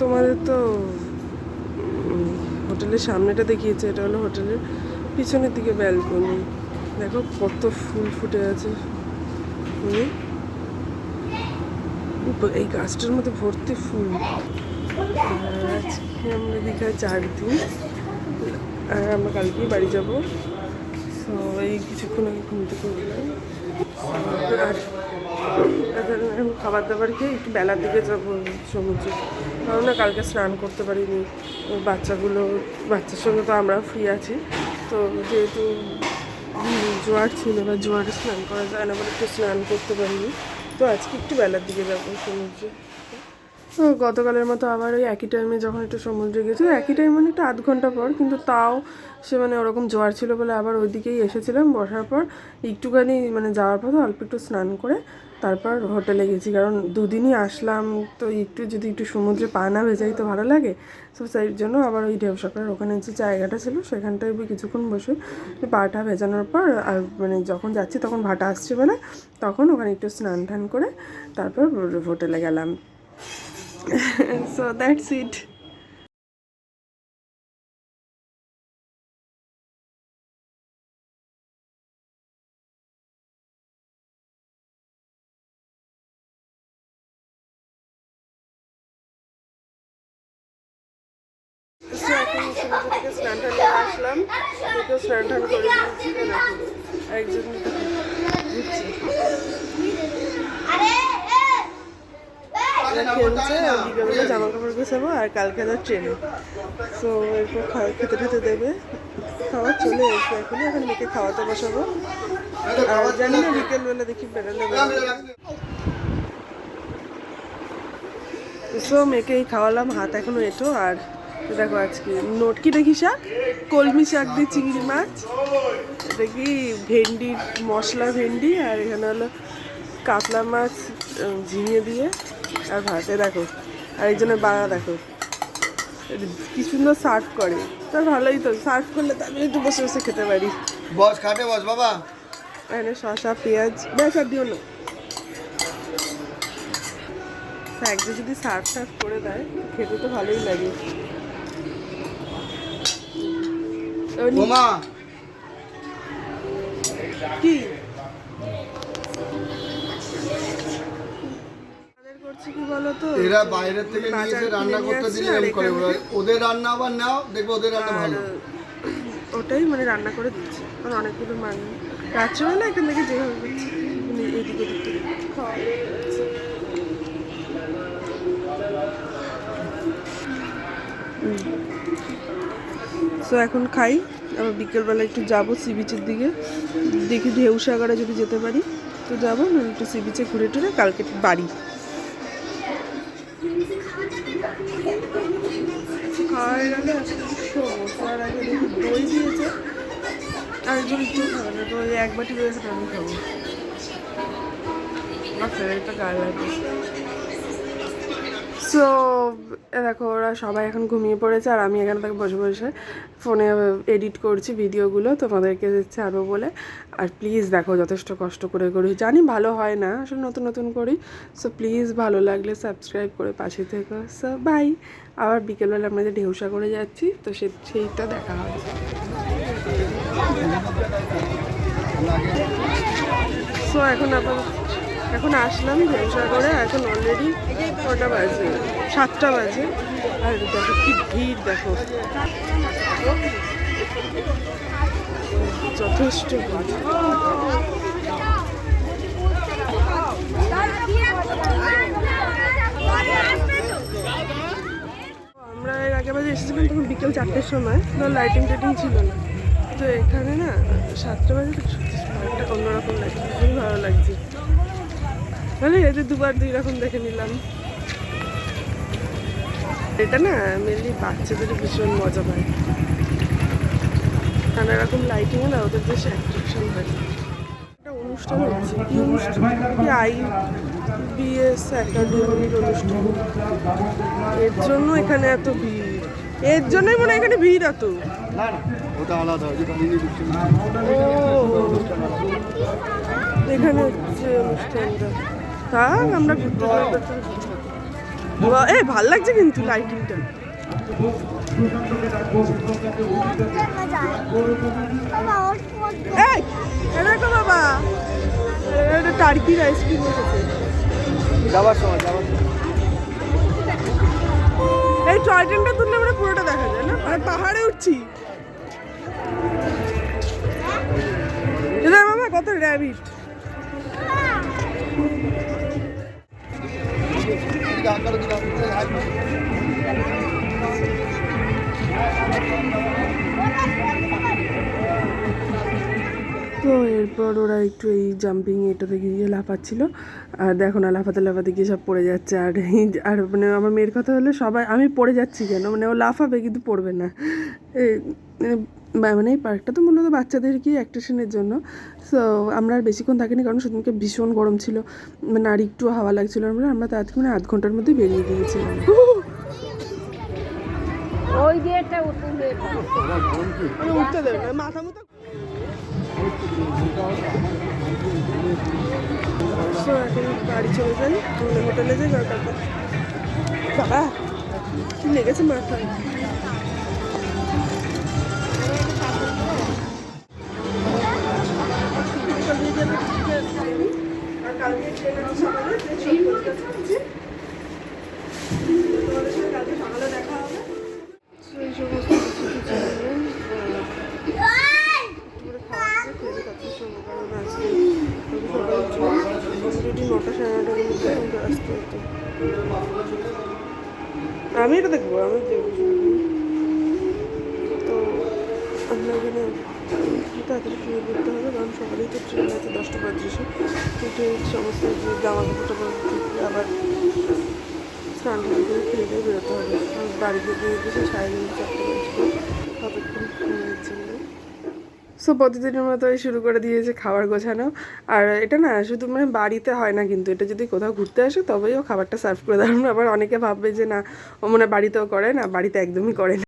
তোমাদের তো হোটেলের সামনেটা দেখিয়েছে, এটা হলো হোটেলের পিছনের দিকে ব্যালকনি দেখো কত ফুল ফুটে আছে। এই গাছটার মধ্যে ভর্তি ফুল। আজকে আমরা দীঘায় চার দিন। আর আমরা কালকেই বাড়ি যাব। তো এই কিছুক্ষণ আগে ঘুম থেকে উঠলাম আর এখন এখন খাবার দাবার খেয়ে একটু বেলার দিকে যাব সমুদ্রে কারণ না কালকে স্নান করতে পারিনি। বাচ্চাগুলো, বাচ্চার সঙ্গে তো আমরা ফ্রি আছি। তো যেহেতু জোয়ার ছিল বা জোয়ারে স্নান করা যায় না বলে একটু স্নান করতে পারিনি। তো আজকে একটু বেলার দিকে যাব সমুদ্রে। গতকালের মতো আবার ওই একই টাইমে যখন একটু সমুদ্রে গেছি একই টাইম মানে একটু আধ ঘণ্টা পর, কিন্তু তাও সে মানে ওরকম জোয়ার ছিল বলে আবার ওই দিকেই এসেছিলাম। বসার পর একটুখানি মানে যাওয়ার পথে অল্প একটু স্নান করে তারপর হোটেলে গেছি। কারণ দুদিনই আসলাম, তো একটু যদি একটু সমুদ্রে পা না ভেজাই তো ভালো লাগে। তো সেই জন্য আবার ওই ঢেউ সকালের ওখানে যে জায়গাটা ছিল, সেখানটায় কিছুক্ষণ বসে পাটা ভেজানোর পর, আর মানে যখন যাচ্ছি তখন ভাটা আসছে বলে তখন ওখানে একটু স্নান টান করে তারপর হোটেলে গেলাম। so that's it. So, এখন সমুদ্র থেকে স্নান টান করে আসলাম দেখেও স্নান টান করে দিয়েছি এই দেখো, একজন ঘুরছে খেলছে আর বিকেলবেলা জামা কাপড় গোছাবো আর কালকে আবার ট্রেনে। সো এরপর খাওয়া খেতে খেতে দেবে। খাওয়া চলে এসে এখন এখন মেয়েকে খাওয়াতে বসাবো। আর জানি না বিকেলবেলা দেখি বেরোলে সো মেয়েকে এই খাওয়ালাম হাত এখনও এটো। আর দেখো আজকে নোট কি দেখি শাক? কলমি শাক দিয়ে চিংড়ি মাছ। দেখি ভেন্ডির মশলা ভেন্ডি আর এখানে হলো কাতলা মাছ ঝিঙে দিয়ে। আর ভাতে দেখো আর একজনের বাড়া দেখো কি সুন্দর সার্ভ করে। তার ভালোই তো সার্ভ করলে তো আমি একটু বসে বসে খেতে পারি। বস খাটে বস বাবা। এখানে শসা পেঁয়াজ ব্যাস আর দিও না। একজন যদি সার্ভ টার্ভ করে দেয় খেতে তো ভালোই লাগে। কি? করছে কি বলতো এরা বাইরের থেকে নিয়ে এসে রান্না করতে দিলে এরকম করে ওদের রান্না আবার নাও দেখবে ওদের রান্না ভালো। ওটাই মানে রান্না করে দিচ্ছে। কারণ অনেকগুলো মান রাত্রেবেলা এখান থেকে যেভাবে দিচ্ছে মানে এইদিকে ওদিক থেকে খাওয়া। সো এখন খাই। আবার বিকেলবেলা একটু যাব সি বিচের দিকে। দেখি ঢেউ সাগরে যদি যেতে পারি তো যাব একটু সি বিচে ঘুরে টুরে কালকে বাড়ি। খাওয়া হয়ে গেলে শোবো শোয়ার আগে দেখি, দই দিয়েছে। আর একজন একটু খাবে না তো এক বাটি আমি খাব। আমার ফেভারিটটা গায়ে লাগে সো দেখো, ওরা সবাই এখন ঘুমিয়ে পড়েছে আর আমি এখানে থেকে বসে বসে ফোনে এডিট করছি ভিডিওগুলো তোমাদেরকে দিচ্ছে ছাড়বো বলে। আর প্লিজ দেখো, যথেষ্ট কষ্ট করে করি। জানি ভালো হয় না, আসলে নতুন নতুন করি। সো প্লিজ ভালো লাগলে সাবস্ক্রাইব করে পাশে থেকো। সো বাই আবার বিকেলবেলা আমরা যে ঢেউসা করে যাচ্ছি, তো সে, সেইটা দেখা হবে। সো এখন আবার এখন আসলাম করে এখন অলরেডি কটা বাজে, সাতটা বাজে। আর দেখো কি ভিড়, দেখো। যথেষ্ট আমরা এর আগে বাজে এসেছিলাম তখন বিকেল চারটের সময় তো লাইটিং টাইটিং ছিল না। তো এখানে না সাতটা বাজে তো একটা অন্যরকম লাগছে খুবই ভালো লাগছে। মানে এটা দুবার দুই রকম দেখে নিলাম। এটা না মেনলি বাচ্চাদের ভীষণ মজা পায়। নানা রকম লাইটিং না ওদের বেশ অ্যাট্রাকশন হয়। একটা অনুষ্ঠান হচ্ছে কি অনুষ্ঠান? আই বিএস একাডেমির অনুষ্ঠান। এর জন্য এখানে এত ভিড়। এর জন্যই মনে হয় এখানে ভিড় এত। ওটা আলাদা এখানে হচ্ছে অনুষ্ঠানটা। থাক আমরা ঘুরতে এ ভালো লাগছে কিন্তু লাইটিংটা দেখো বাবা। এটা টার্কির আইসক্রিম এসেছে। সময় এই টয় ট্রেনটা তুললে আমরা পুরোটা দেখা যায় না? মানে পাহাড়ে উঠছি। এটা বাবা কত র্যাবিট তো এরপর ওরা একটু এই জাম্পিং এটাতে গিয়ে লাফাচ্ছিল। আর দেখো না, লাফাতে লাফাতে গিয়ে সব পড়ে যাচ্ছে। আর আর মানে আমার মেয়ের কথা হলে, সবাই আমি পড়ে যাচ্ছি কেন? মানে ও লাফাবে কিন্তু পড়বে না। মানে মানে এই পার্কটা তো মূলত বাচ্চাদের কি অ্যাক্টেশনের জন্য। সো আমরা আর বেশিক্ষণ থাকিনি কারণ সেদিনকে ভীষণ গরম ছিল। মানে আর একটু হাওয়া লাগছিল আমরা আমরা তাড়াতাড়ি মানে আধ ঘণ্টার মধ্যে বেরিয়ে গিয়েছিলাম। ওই দিয়েটা মানে উঠতে দেবে মাথা মতো এখন বাড়ি চলে যাই হোটেলে যাই দরকার। বাবা কি লেগেছে মাথায়? কালকে ট্রেন আছে সকালে ট্রেন কলকাতা আছে? তোমাদের সাথে কালকে সকালে দেখা হবে। So, এই সমস্ত কিছু কিছু নিয়ে, আহ, দুপুরে খাওয়া দাওয়া খেয়ে তারপর শোবো কারণ আজকে সকাল অলরেডি নটা সাড়ে নটার মধ্যে আসতে হতো। আমি এটা দেখব আমি দেখব। আমরা এখানে তাড়াতাড়ি শুয়ে পড়তে হবে, কারণ সকালেই তো ট্রেন আছে, দশটা পঁয়ত্রিশে। উঠে সমস্ত যে জামা কাপড় আবার স্নান করে দিয়ে বেরোতে হবে। বাড়িতে দিয়ে গেছে তিনটে, চারটে ততক্ষণ জন্য সো প্রতিদিনের মতোই শুরু করে দিয়েছে খাবার গোছানো। আর এটা না, শুধু মানে বাড়িতে হয় না কিন্তু, এটা যদি কোথাও ঘুরতে আসে তবেই ও খাবারটা সার্ভ করে দেয়। আবার অনেকে ভাববে যে না, ও মনে বাড়িতেও করে না, বাড়িতে একদমই করে না।